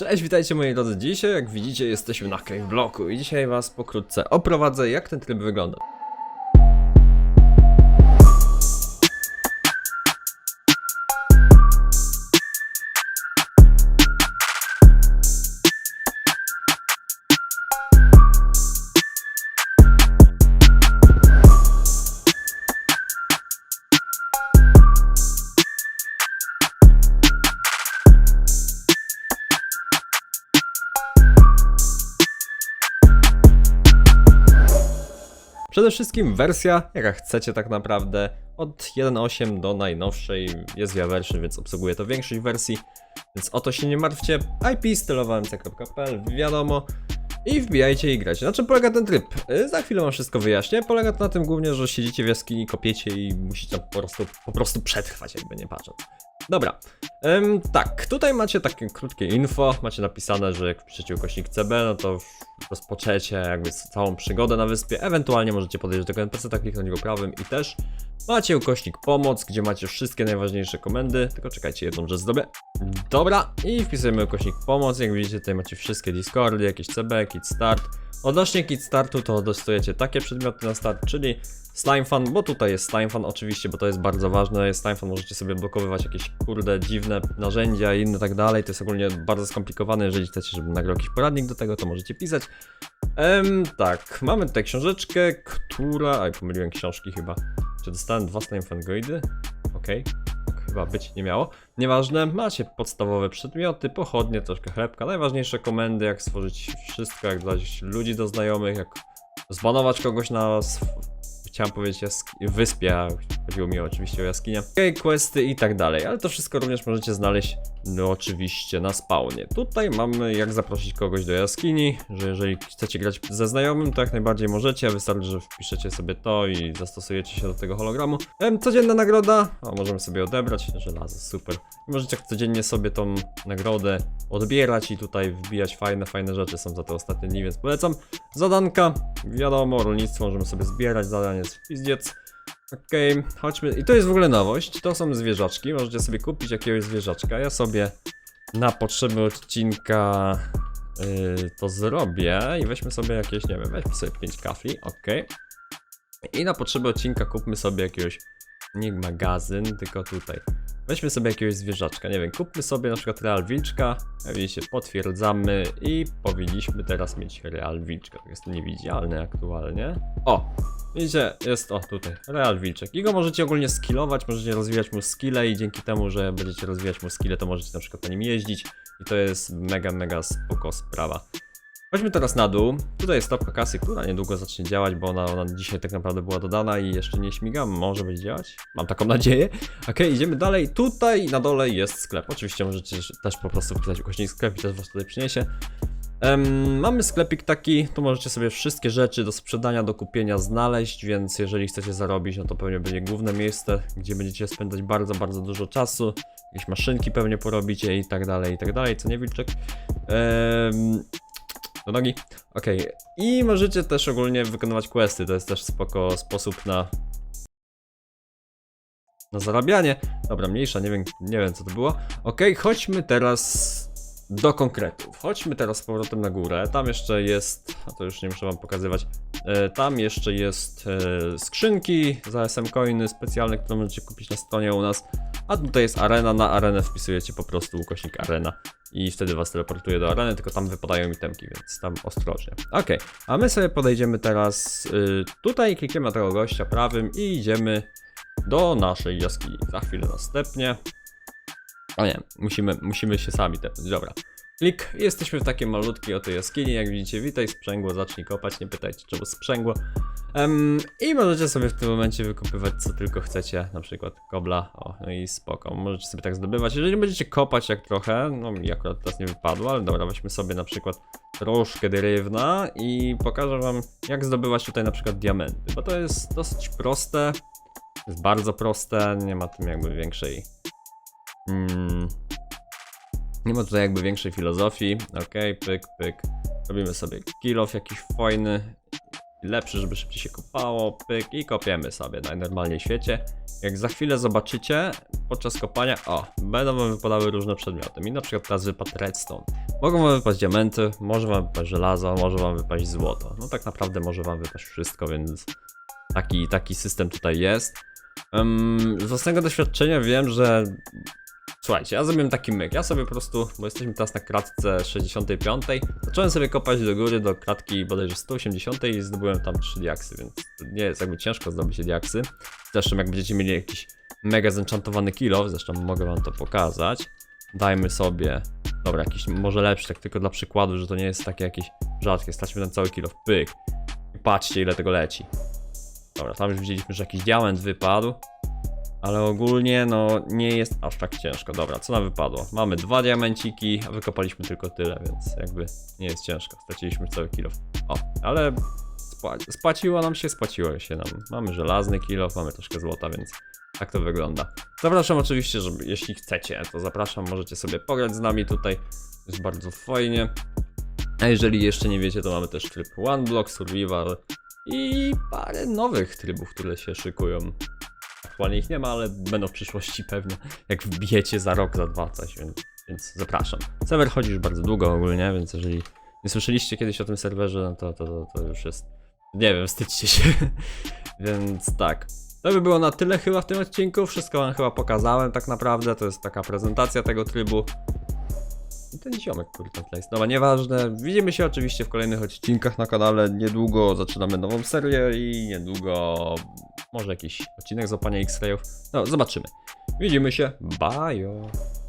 Cześć, witajcie moi drodzy. Dzisiaj, jak widzicie, jesteśmy na Cave Bloku i dzisiaj was pokrótce oprowadzę, jak ten tryb wygląda. Przede wszystkim wersja, jaka chcecie tak naprawdę, od 1.8 do najnowszej jest version, więc obsługuje to większość wersji, więc o to się nie martwcie. IP stylowance.pl, wiadomo. I wbijajcie i grajcie. Na czym polega ten tryb? Y, Za chwilę wam wszystko wyjaśnię. Polega to na tym głównie, że siedzicie w jaskini, kopiecie i musicie po prostu, po prostu przetrwać, jakby nie patrząc. Dobra, Em, tak, tutaj macie takie krótkie info, macie napisane, że jak wpiszecie ukośnik CB, no to rozpoczęcie jakby całą przygodę na wyspie, ewentualnie możecie podejść do tego NPC, tak kliknąć go prawym i też macie ukośnik pomoc, gdzie macie wszystkie najważniejsze komendy, tylko czekajcie, jedną rzecz zrobię. Dobra, i wpisujemy ukośnik pomoc, jak widzicie tutaj macie wszystkie Discordy, jakieś CB, kit start. Odnośnie kit startu to dostajecie takie przedmioty na start, czyli Slime Fan, bo tutaj jest Slime Fan oczywiście, bo to jest bardzo ważne. Jest Slime Fan, możecie sobie blokowywać jakieś kurde dziwne narzędzia i inne tak dalej. To jest ogólnie bardzo skomplikowane. Jeżeli chcecie, żebym nagrał jakiś poradnik do tego, to możecie pisać. Em, tak, mamy tutaj książeczkę, która. Aj, pomyliłem książki chyba. Czy dostałem dwa Slime Fan Guidy? Okej. tak Chyba być nie miało. Nieważne, macie podstawowe przedmioty, pochodnie, troszkę chlebka, najważniejsze komendy, jak stworzyć wszystko, jak dodać ludzi do znajomych, jak zbanować kogoś na sw- chciałem powiedzieć jask- wyspie, chodziło mi oczywiście o jaskinię, okay, questy i tak dalej, ale to wszystko również możecie znaleźć no oczywiście na spawnie. Tutaj mamy jak zaprosić kogoś do jaskini, że jeżeli chcecie grać ze znajomym, to jak najbardziej możecie, wystarczy, że wpiszecie sobie to i zastosujecie się do tego hologramu. Codzienna nagroda, a możemy sobie odebrać, żelazo, super. Możecie codziennie sobie tą nagrodę odbierać i tutaj wbijać fajne, fajne rzeczy są za te ostatnie dni, więc polecam. Zadanka, wiadomo, rolnictwo możemy sobie zbierać, zadanie jest w pizdziec. Okej, chodźmy. I to jest w ogóle nowość. To są zwierzaczki. Możecie sobie kupić jakiegoś zwierzaczka. Ja sobie na potrzeby odcinka yy, to zrobię i weźmy sobie jakieś, nie wiem, weźmy sobie 5 kafli. Okej. I na potrzeby odcinka kupmy sobie jakiegoś, nie magazyn, tylko tutaj. Weźmy sobie jakiegoś zwierzaczka, nie wiem, kupmy sobie na przykład real wilczka, jak widzicie, potwierdzamy i powinniśmy teraz mieć real wilczka, jest to niewidzialne aktualnie. O, widzicie, jest, o tutaj, real wilczek. I go możecie ogólnie skillować, możecie rozwijać mu skille i dzięki temu, że będziecie rozwijać mu skille, to możecie na przykład na nim jeździć i to jest mega, mega spoko sprawa. Chodźmy teraz na dół. Tutaj jest stopka kasy, która niedługo zacznie działać, bo ona, ona dzisiaj tak naprawdę była dodana i jeszcze nie śmiga. Może będzie działać? Mam taką nadzieję. Okej, idziemy dalej. Tutaj na dole jest sklep. Oczywiście możecie też po prostu wpisać ukośnik sklep i też was tutaj przyniesie. Em, mamy sklepik taki, tu możecie sobie wszystkie rzeczy do sprzedania, do kupienia znaleźć, więc jeżeli chcecie zarobić, no to pewnie będzie główne miejsce, gdzie będziecie spędzać bardzo, bardzo dużo czasu. Jakieś maszynki pewnie porobicie i tak dalej, i tak dalej, co nie Wilczek? Em, do nogi. Okej. I możecie też ogólnie wykonywać questy. To jest też spoko sposób na. Na zarabianie. Dobra, mniejsza, nie wiem, nie wiem co to było. Okej, chodźmy teraz do konkretów. Chodźmy teraz z powrotem na górę. Tam jeszcze jest. A to już nie muszę wam pokazywać. E, tam jeszcze jest e, skrzynki za SM coiny specjalne, które możecie kupić na stronie u nas. A tutaj jest arena. Na arenę wpisujecie po prostu ukośnik arena i wtedy was teleportuje do areny, tylko tam wypadają itemki, więc tam ostrożnie. Okej, a my sobie podejdziemy teraz y, tutaj, klikniemy na tego gościa prawym i idziemy do naszej jaskini. Za chwilę następnie. O nie, musimy, musimy się sami tepnąć, dobra. Klik, jesteśmy w takiej malutkiej oto jaskini, jak widzicie, witaj sprzęgło, zacznij kopać, nie pytajcie czemu sprzęgło. Em, I możecie sobie w tym momencie wykupywać co tylko chcecie, na przykład kobla, o, no i spoko, możecie sobie tak zdobywać. Jeżeli będziecie kopać jak trochę, no mi akurat teraz nie wypadło, ale dobra, weźmy sobie na przykład troszkę drewna i pokażę wam jak zdobywać tutaj na przykład diamenty, bo to jest dosyć proste, jest bardzo proste, nie ma tym jakby większej... Mm, nie ma tutaj jakby większej filozofii. Okej, pyk, pyk. Robimy sobie kill jakiś fajny. Lepszy, żeby szybciej się kopało. Pyk i kopiemy sobie najnormalniej w świecie. Jak za chwilę zobaczycie, podczas kopania, o, będą wam wypadały różne przedmioty. Mi na przykład teraz wypadł redstone. Mogą wam wypaść diamenty, może wam wypaść żelazo, może wam wypaść złoto. No tak naprawdę może wam wypaść wszystko, więc taki, taki system tutaj jest. Em, z własnego doświadczenia wiem, że Słuchajcie, ja zrobiłem taki myk. Ja sobie po prostu, bo jesteśmy teraz na kratce 65, zacząłem sobie kopać do góry do kratki bodajże 180 i zdobyłem tam 3 diaksy, więc nie jest jakby ciężko zdobyć diaksy. Zresztą jak będziecie mieli jakiś mega zenchantowany kilo, zresztą mogę wam to pokazać. Dajmy sobie, dobra, jakiś może lepszy, tak tylko dla przykładu, że to nie jest takie jakieś rzadkie. Straćmy ten cały kilo w pyk. I patrzcie ile tego leci. Dobra, tam już widzieliśmy, że jakiś diament wypadł. Ale ogólnie, no, nie jest aż tak ciężko. Dobra, co nam wypadło? Mamy dwa diamenciki, a wykopaliśmy tylko tyle, więc jakby nie jest ciężko. Straciliśmy cały kilo. O, ale spła spłaciło nam się, spłaciło się nam. Mamy żelazny kilo, mamy troszkę złota, więc tak to wygląda. Zapraszam oczywiście, że jeśli chcecie, to zapraszam, możecie sobie pograć z nami tutaj. Jest bardzo fajnie. A jeżeli jeszcze nie wiecie, to mamy też tryb One Block Survival i parę nowych trybów, które się szykują. Aktualnie ich nie ma, ale będą w przyszłości pewnie, jak wbijecie za rok, za dwa coś, więc, więc zapraszam. Serwer chodzi już bardzo długo ogólnie, więc jeżeli nie słyszeliście kiedyś o tym serwerze, no to, to, to, to już jest, nie wiem, wstydźcie się. więc tak. To by było na tyle chyba w tym odcinku, wszystko wam chyba pokazałem tak naprawdę, to jest taka prezentacja tego trybu. Ten ziomek, tam jest. Dobra, nieważne. Widzimy się oczywiście w kolejnych odcinkach na kanale. Niedługo zaczynamy nową serię i niedługo może jakiś odcinek z łapania X-rayów. No, zobaczymy. Widzimy się. Bye.